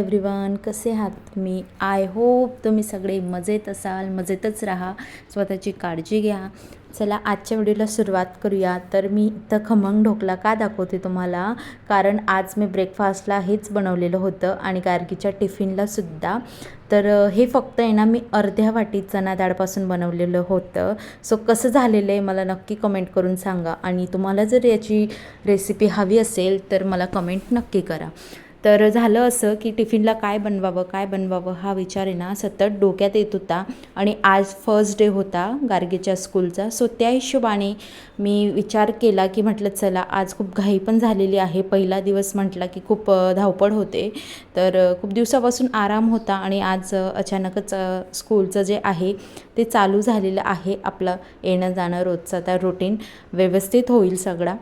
Everyone कसे आहात तुम्ही? आय होप तुम्ही सगळे मजेत असाल मजेतच राहा. स्वतःची काळजी घ्या. चला आजच्या व्हिडिओला सुरुवात करूया. तर मी इथं खमंग ढोकला का दाखवते तुम्हाला? कारण आज मी ब्रेकफास्टला हेच बनवलेलं होतं आणि गार्गीच्या टिफिनला सुद्धा. तर हे फक्त आहे ना मी अर्ध्या वाटी चना डाळपासून बनवलेलं होतं. सो कसं झालेलं आहे मला नक्की कमेंट करून सांगा. आणि तुम्हाला जर याची रेसिपी हवी असेल तर मला कमेंट नक्की करा. तर झालं असं की टिफिनला काय बनवावं काय बनवावं हा विचार आहे ना सतत डोक्यात येत होता. आणि आज फर्स्ट डे होता गार्गेच्या स्कूलचा सो त्या हिशोबाने मी विचार केला की म्हटलं चला आज खूप घाई पण झालेली आहे. पहिला दिवस म्हटला की खूप धावपळ होते. तर खूप दिवसापासून आराम होता आणि आज अचानकच स्कूलचं जे आहे ते चालू झालेलं आहे आपलं येणं जाणं रोजचं. आता रुटीन व्यवस्थित होईल सगळा.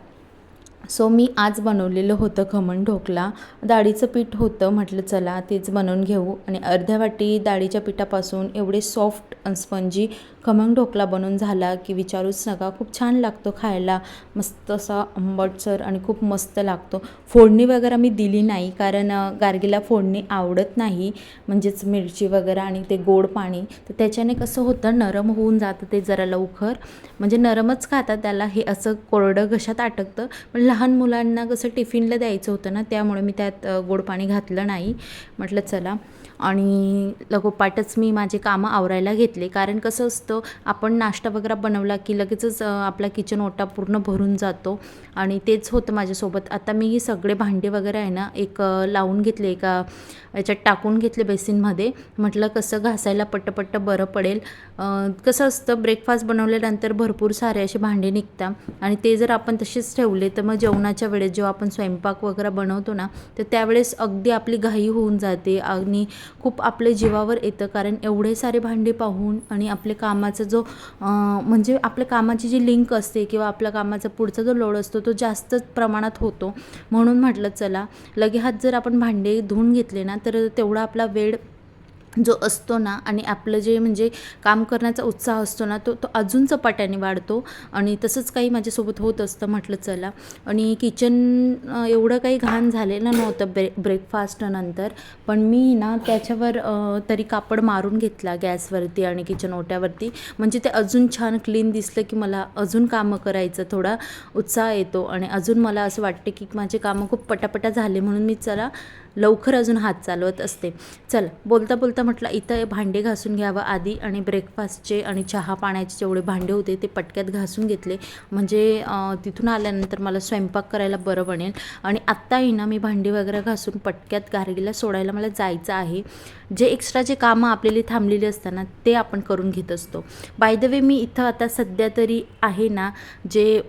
सो मी आज बनवलेलं होतं खमण ढोकला. डाळीचं पीठ होतं म्हटलं चला तेच बनवून घेऊ. आणि अर्ध्या वाटी डाळीच्या पिठापासून एवढे सॉफ्ट स्पंजी खमंग ढोकला बनवून झाला की विचारूच नका. खूप छान लागतो खायला. मस्त असा आंबटसर आणि खूप मस्त लागतो. फोडणी वगैरे मी दिली नाही कारण गार्गीला फोडणी आवडत नाही. म्हणजेच मिरची वगैरे आणि ते गोड पाणी. तर त्याच्याने कसं होतं नरम होऊन जातं ते जरा लवकर. म्हणजे नरमच खातात त्याला. हे असं कोरडं घशात अटकतं पण लहान मुलांना कसं टिफिनला द्यायचं होतं ना त्यामुळे मी त्यात गोड पाणी घातलं नाही. म्हटलं चला. आणि लगोपाठच मी माझे कामं आवरायला घेतले. कारण कसं असतं आपण नाश्ता वगैरे बनवला की लगेचच आपला किचन ओटा पूर्ण भरून जातो. आणि तेच होतं माझ्यासोबत. आता मी ही सगळे भांडे वगैरे आहे ना एक लावून घेतले एका याच्यात टाकून घेतले बेसिनमध्ये. म्हटलं कसं घासायला पट्टपट्ट बरं पडेल. कसं असतं ब्रेकफास्ट बनवल्यानंतर भरपूर सारे असे भांडे निघतात. आणि ते जर आपण तसेच ठेवले तर मग जेवणाच्या वेळेस जेव्हा आपण स्वयंपाक वगैरे बनवतो ना तर त्यावेळेस अगदी आपली घाई होऊन जाते. आणि खूप आपल्या जीवावर येतं. कारण एवढे सारे भांडे पाहून आणि आपल्या कामाचा जो म्हणजे आपल्या कामाची जी लिंक असते किंवा आपल्या कामाचा पुढचा जो लोड असतो तो जास्तच प्रमाणात होतो. म्हणून म्हटलं चला लगे हात जर आपण भांडे धुवून घेतले ना तर तेवढा आपला वेळ जो असतो ना आणि आपलं जे म्हणजे काम करण्याचा उत्साह असतो ना तो तो अजून चपाट्याने वाढतो. आणि तसंच काही माझ्यासोबत होत असतं म्हटलं चला. आणि किचन एवढं काही घाण झालेलं नव्हतं ब्रे ब्रेकफास्टनंतर पण मी ना त्याच्यावर तरी कापड मारून घेतला गॅसवरती आणि किचन ओट्यावरती. म्हणजे ते अजून छान क्लीन दिसलं की मला अजून कामं करायचं थोडा उत्साह येतो. आणि अजून मला असं वाटते की माझे कामं खूप पटापटा झाले म्हणून मी चला लवकर अजून हात चालवत असते. चल बोलता बोलता म्हटलं इथं भांडे घासून घ्यावं आधी आणि ब्रेकफास्टचे आणि चहा पाण्याचे जेवढे भांडे होते ते पटक्यात घासून घेतले. म्हणजे तिथून आल्यानंतर मला स्वयंपाक करायला बरं बनेल. आणि आत्ताही ना मी भांडी वगैरे घासून पटक्यात गारगीला सोडायला मला जायचं आहे. जे एक्स्ट्रा जे कामं आपल्याला थांबलेली असतात ते आपण करून घेत असतो. बाय द वे मी इथं आता सध्या तरी आहे ना जे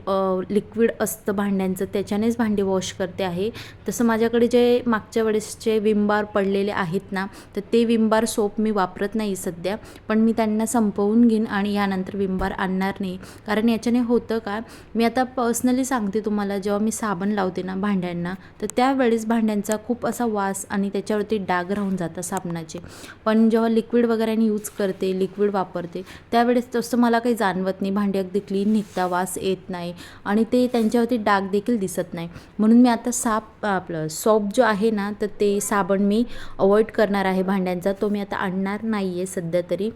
लिक्विड असतं भांड्यांचं त्याच्यानेच भांडे वॉश करते आहे. तसं माझ्याकडे जे मागच्या वेळेस वेळेसचे विंबार पडलेले आहेत ना तर ते विंबार सोप मी वापरत नाही सध्या. पण मी त्यांना संपवून घेईन आणि यानंतर विंबार आणणार नाही. कारण याच्याने होतं का मी आता पर्सनली सांगते तुम्हाला जेव्हा मी साबण लावते ना भांड्यांना तर त्यावेळेस भांड्यांचा खूप असा वास आणि त्याच्यावरती डाग राहून जातात साबणाचे. पण जेव्हा लिक्विड वगैरे यूज करते लिक्विड वापरते त्यावेळेस तसं मला काही जाणवत नाही. भांडी अगदी क्लीन निघता वास येत नाही आणि ते त्यांच्यावरती डाग देखील दिसत नाही. म्हणून मी आता साप आपलं सॉप जो आहे ना तर ते साबण मी अवॉइड करणार आहे भांड्यांचा. तो मी आता आणणार नाही आहे सध्या तरी.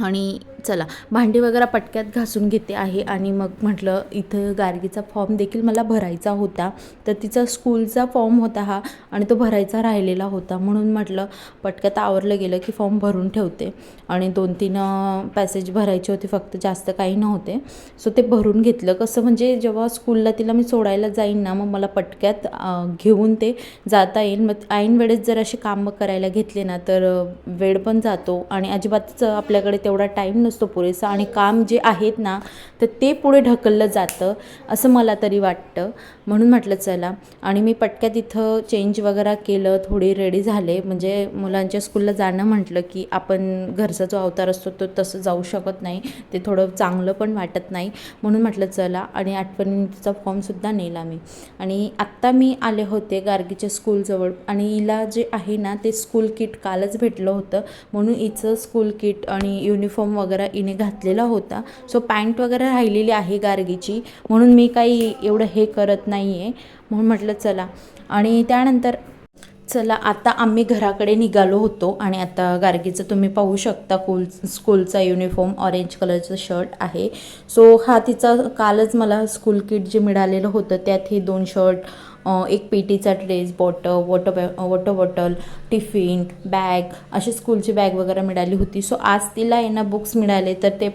आणि चला भांडी वगैरे पटक्यात घासून घेते आहे आणि मग म्हटलं इथं गार्गीचा फॉर्म देखील मला भरायचा होता. तर तिचा स्कूलचा फॉर्म होता हा आणि तो भरायचा राहिलेला होता. म्हणून म्हटलं पटक्यात आवरलं गेलं की फॉर्म भरून ठेवते. आणि दोन तीन पॅसेज भरायचे होते फक्त जास्त काही नव्हते. सो ते भरून घेतलं. कसं म्हणजे जेव्हा स्कूलला तिला मी सोडायला जाईन ना मग मला पटक्यात घेऊन ते जाता येईल. मग ऐन वेळेस जर असे कामं करायला घेतले ना तर वेळ पण जातो. आणि अजिबातच आपल्याकडे तेवढा टाईम नसतो पुरेसा आणि काम जे आहेत ना तर ते पुढे ढकललं जातं असं मला तरी वाटतं. म्हणून म्हटलं चला. आणि मी पटक्यात इथं चेंज वगैरे केलं थोडी रेडी झाले. म्हणजे मुलांच्या स्कूलला जाणं म्हटलं की आपण घरचा जो अवतार असतो तो तसं जाऊ शकत नाही. ते थोडं चांगलं पण वाटत नाही. म्हणून म्हटलं चला. आणि आठवणीचा फॉर्मसुद्धा नेला मी. आणि आत्ता मी आले होते गार्गीच्या स्कूलजवळ आणि हिला जे आहे ना ते स्कूल किट कालच भेटलं होतं. म्हणून हिचं स्कूल किट आणि युनिफॉर्म वगैरे हिने घातलेला होता. सो पॅन्ट वगैरे राहिलेली आहे गार्गीची. म्हणून मी काही एवढं हे करत नाही आहे म्हणून म्हटलं चला. आणि त्यानंतर चला आता आम्ही घराकडे निघालो होतो आणि आता गार्गीचं तुम्ही पाहू शकता कुल स्कूलचा युनिफॉर्म ऑरेंज कलरचं शर्ट आहे. सो हा तिचा कालच मला स्कूल किट जे मिळालेलं होतं त्यात हे दोन शर्ट एक पेटीचा ड्रेस बॉटल वॉटर बॅ वॉटर बॉटल टिफिन बॅग अशी स्कूलची बॅग वगैरे मिळाली होती. सो आज तिला आहे ना बुक्स मिळाले तर ते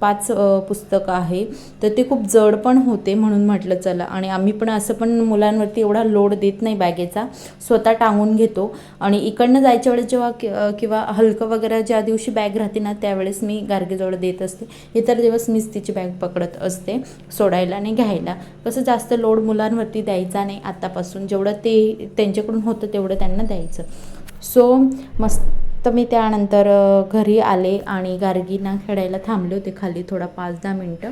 पाच पुस्तकं आहे. तर ते खूप जड पण होते म्हणून म्हटलं चला. आणि आम्ही पण असं पण मुलांवरती एवढा लोड देत नाही बॅगेचा. स्वतः टांगून घेतो. आणि इकडनं जायच्या वेळेस जेव्हा कि- किंवा हलकं वगैरे ज्या दिवशी बॅग राहते ना त्यावेळेस मी गार्गेजवळ देत असते. इतर दिवस मीच तिची बॅग पकडत असते सोडायला आणि घ्यायला. कसं जास्त लोड मुलांवरती द्यायचा नाही आत्तापासून जेवढं ते त्यांच्याकडून होतं तेवढं त्यांना द्यायचं. सो मस्त मी त्यानंतर घरी आले आणि गार्गीना खेळायला थांबले होते खाली थोडा पाच दहा मिनटं.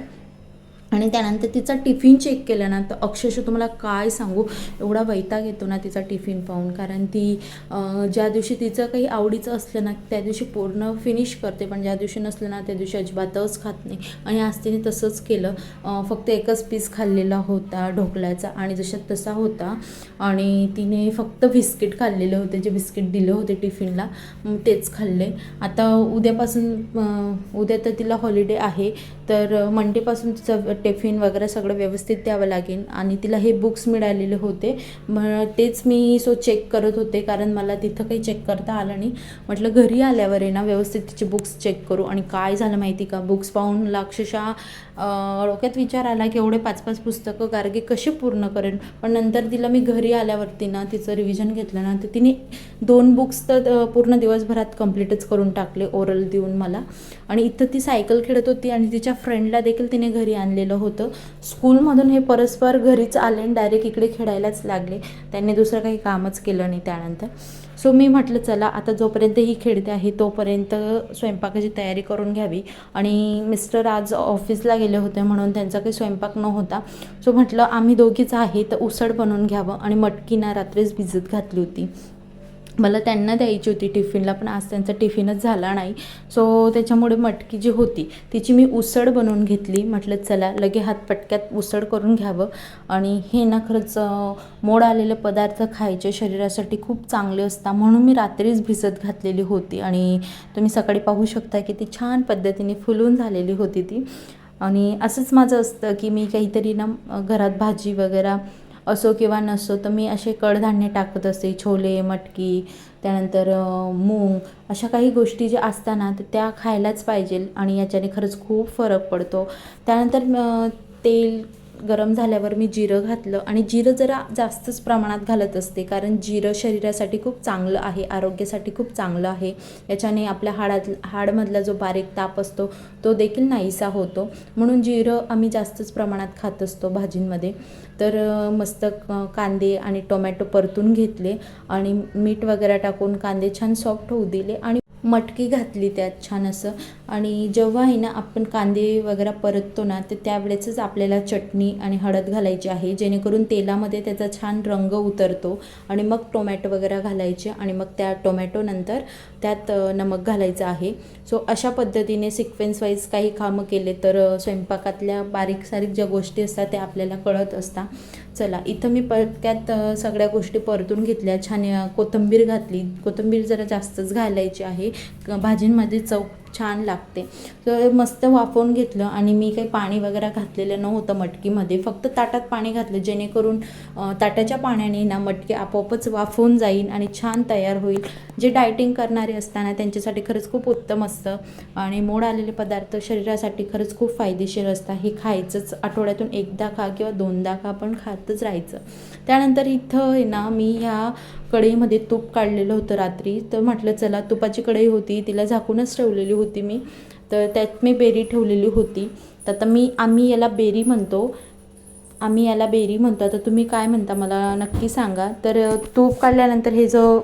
आणि त्यानंतर तिचा टिफिन चेक केला ना तर अक्षरशः तुम्हाला काय सांगू? एवढा वैताग येतो ना तिचा टिफिन पाहून. कारण ती ज्या दिवशी तिचं काही आवडीचं असलं ना त्या दिवशी पूर्ण फिनिश करते. पण ज्या दिवशी नसलं ना त्या दिवशी अजिबातच खात नाही. आणि आज तिने तसंच केलं. फक्त एकच पीस खाल्लेला होता ढोकळ्याचा आणि जशा तसा होता. आणि तिने फक्त बिस्किट खाल्लेले होते जे बिस्किट दिले होते टिफिनला तेच खाल्ले. आता उद्यापासून उद्या तर तिला हॉलिडे आहे. तर मंडेपासून तिचं टिफिन वगैरे सगळं व्यवस्थित द्यावं लागेल आणि तिला हे बुक्स मिळालेले होते. मग तेच मी सो चेक करत होते कारण मला तिथं काही चेक करता आलं नाही. म्हटलं घरी आल्यावर आहे ना व्यवस्थित तिचे बुक्स चेक करू. आणि काय झालं माहिती का? बुक्स पाहून मला अक्षरशः डोक्यात विचार आला की एवढे पाच पाच पुस्तकं गार्गे कशी पूर्ण करेन? पण नंतर तिला मी घरी आल्यावरती ना तिचं रिव्हिजन घेतलं ना तर तिने दोन बुक्स तर पूर्ण दिवसभरात कम्प्लीटच करून टाकले ओरल देऊन मला. आणि इथं ती सायकल खेळत होती आणि तिच्या फ्रेंडला देखील तिने घरी आणलेलं होतं. स्कूलमधून हे परस्पर घरीच आले आणि डायरेक्ट इकडे खेळायलाच लागले. त्यांनी दुसरं काही कामच केलं नाही त्यानंतर. सो मी म्हटलं चला आता जोपर्यंत ही खेळते आहे तोपर्यंत स्वयंपाकाची तयारी करून घ्यावी. आणि मिस्टर आज ऑफिसला गेले होते म्हणून त्यांचा काही स्वयंपाक नव्हता. सो म्हटलं आम्ही दोघीच आहे तर उसळ बनवून घ्यावं. आणि मटकी ना रात्रीच भिजत घातली होती. मला त्यांना द्यायची होती टिफिनला पण आज त्यांचा टिफिनच झाला नाही. सो त्याच्यामुळे मटकी जी होती तिची मी उसळ बनवून घेतली. म्हटलं चला लगे हात पटक्यात उसळ करून घ्यावं. आणि हे ना खरंच मोड आलेले पदार्थ खायचे शरीरासाठी खूप चांगले असतात म्हणून मी रात्रीच भिजत घातलेली होती. आणि तुम्ही सकाळी पाहू शकता की ती छान पद्धतीने फुलून झालेली होती ती. आणि असंच माझं असतं की मी काहीतरी ना घरात भाजी वगैरे असो किंवा नसो तर मी असे कडधान्य टाकत असते छोले मटकी त्यानंतर मूग अशा काही गोष्टी ज्या असताना तर त्या खायलाच पाहिजे आणि याच्याने खरंच खूप फरक पडतो. त्यानंतर तेल गरम झाल्यावर मी जिरं घातलं आणि जिरं जरा जास्तच प्रमाणात घालत असते कारण जिरं शरीरासाठी खूप चांगलं आहे आरोग्यासाठी खूप चांगलं आहे. याच्याने आपल्या हाडात हाडमधला जो बारीक ताप असतो तो देखील नाहीसा होतो. म्हणून जिरं आम्ही जास्तच प्रमाणात खात असतो भाजींमध्ये. तर मस्त कांदे आणि टोमॅटो परतून घेतले आणि मीठ वगैरे टाकून कांदे छान सॉफ्ट होऊ दिले आणि मटकी घातली त्यात छान असं. आणि जेव्हा आहे ना आपण कांदे वगैरे परततो ना तर त्यावेळेसच आपल्याला चटणी आणि हळद घालायची आहे. जेणेकरून तेलामध्ये त्याचा छान रंग उतरतो आणि मग टोमॅटो वगैरे घालायचे आणि मग त्या टोमॅटोनंतर त्यात नमक घालायचं आहे. सो अशा पद्धतीने सिक्वेन्स वाईज काही कामं केले तर स्वयंपाकातल्या बारीक सारीक ज्या गोष्टी असतात त्या आपल्याला कळत असतात चला इथं मी पटक्यात सगळ्या गोष्टी परतून घेतल्या. छान कोथंबीर कोथिंबीर घातली. कोथिंबीर जरा जास्तच घालायची आहे. भाजींमध्ये चव छान लागते. तर मस्त वाफवून घेतलं आणि मी काही पाणी वगैरे घातलेलं नव्हतं मटकीमध्ये. फक्त ताटात पाणी घातलं जेणेकरून ताटाच्या पाण्याने ना मटकी आपोआपच वाफवून जाईल आणि छान तयार होईल. जे डायटिंग करणारे असताना त्यांच्यासाठी खरंच खूप उत्तम असतं आणि मोड आलेले पदार्थ शरीरासाठी खरंच खूप फायदेशीर असतात. हे खायचंच. आठवड्यातून एकदा खा किंवा दोनदा खा पण खातच राहायचं. त्यानंतर इथं आहे ना मी ह्या कढईमध्ये तूप काढलेलं होतं रात्री. तर म्हटलं चला तुपाची कढई होती तिला झाकूनच ठेवलेली होती मी. तर त्यात मी बेरी ठेवलेली होती. तर आता मी आम्ही याला बेरी म्हणतो. आम्ही याला बेरी म्हणतो. आता तुम्ही काय म्हणता मला नक्की सांगा. तर तूप काढल्यानंतर हे जो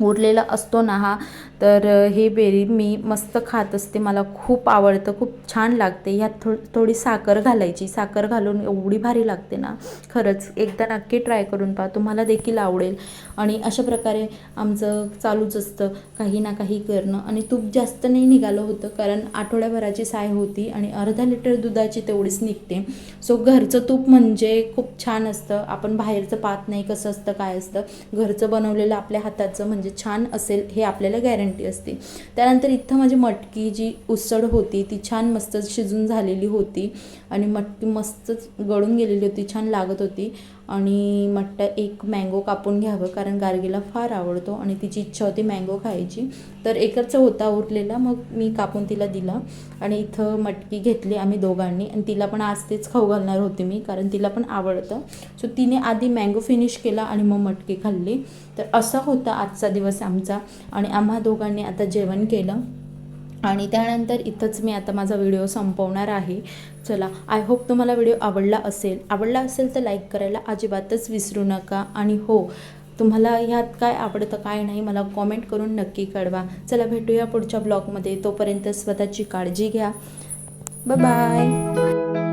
उरलेला असतो ना हा तर हे बेरी मी मस्त खात असते. मला खूप आवडतं खूप छान लागते. ह्यात थो थोडी साखर घालायची. साखर घालून एवढी भारी लागते ना. खरंच एकदा नक्की ट्राय करून पहा. तुम्हाला देखील आवडेल. आणि अशा प्रकारे आमचं चालूच असतं. काही ना काही करणं. आणि तूप जास्त नाही निघालं होतं कारण आठवड्याभराची साय होती आणि अर्धा लिटर दुधाची तेवढीच निघते. सो घरचं तूप म्हणजे खूप छान असतं. आपण बाहेरचं पाहत नाही कसं असतं काय असतं. घरचं बनवलेलं आपल्या हाताचं म्हणजे म्हणजे छान असेल हे आपल्याला गॅरंटी असते. त्यानंतर इथं माझी मटकी जी उसळ होती ती छान मस्त शिजून झालेली होती आणि मटकी मस्तच गळून गेलेली होती छान लागत होती. आणि म्हटलं एक मँगो कापून घ्यावं कारण गार्गीला फार आवडतो आणि तिची इच्छा होती मँगो खायची. तर एकच होता उरलेला मग मी कापून तिला दिला आणि इथं मटकी घेतली आम्ही दोघांनी. आणि तिला पण आज तेच खाऊ घालणार होते मी कारण तिला पण आवडतं. सो तिने आधी मँगो फिनिश केला आणि मग मटकी खाल्ली. तर असा होता आजचा दिवस आमचा आणि आम्हा दोघांनी आता जेवण केलं. आणि त्यानंतर इथंच मी आता माझा व्हिडिओ संपवणार आहे. चला आय होप तुम्हाला व्हिडिओ आवडला असेल. आवडला असेल तर लाईक करायला अजिबातच विसरू नका. आणि हो तुम्हाला ह्यात काय आवडतं काय नाही मला कॉमेंट करून नक्की कळवा. चला भेटूया पुढच्या ब्लॉगमध्ये तोपर्यंत स्वतःची काळजी घ्या. बाय